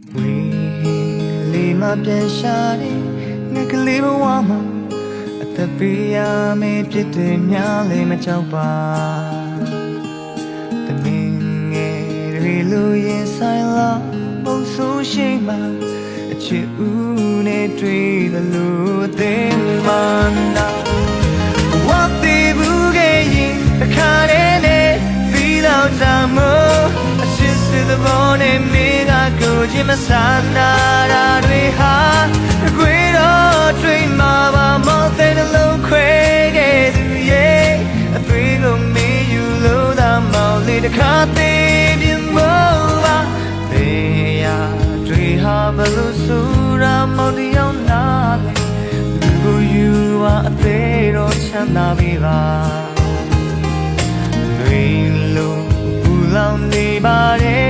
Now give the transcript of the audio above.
ဝေးလေးမပြန်ရှာနေငါကလေးဘဝမှာအသက်ပေးရမယ့်ဖြစ်တဲ့များလေးမကြောက်ပါတမင်ငယ်တွေလိုရင်ဆိုင်လာမုံဆိုးရှိမှအချစ်ဦးနဲ့တွေ့သလိုအသေးမှနာ What the boogie တခါတည်းနဲ့ပြီးတော့တမို့အချစ်စစ်တဲ့ဘောနဲ့ မိကကိုချင်းမဆန္ဒရာတွေဟာအကွေတော့တွေ့မှာပါမောတဲ့နှလုံးခွဲခဲ့သူရဲ့အသွေးကိုမေးယူလို့သာမောင်လေးတခါသေးပြမို့ပါသေးရတွေဟာဘလို့ဆူရာမောင်တယောက်နာလေလူကိုယူပါအသေးတော့ချမ်းသာပြီပါလွင်လို့ပူလောင်နေပါတယ်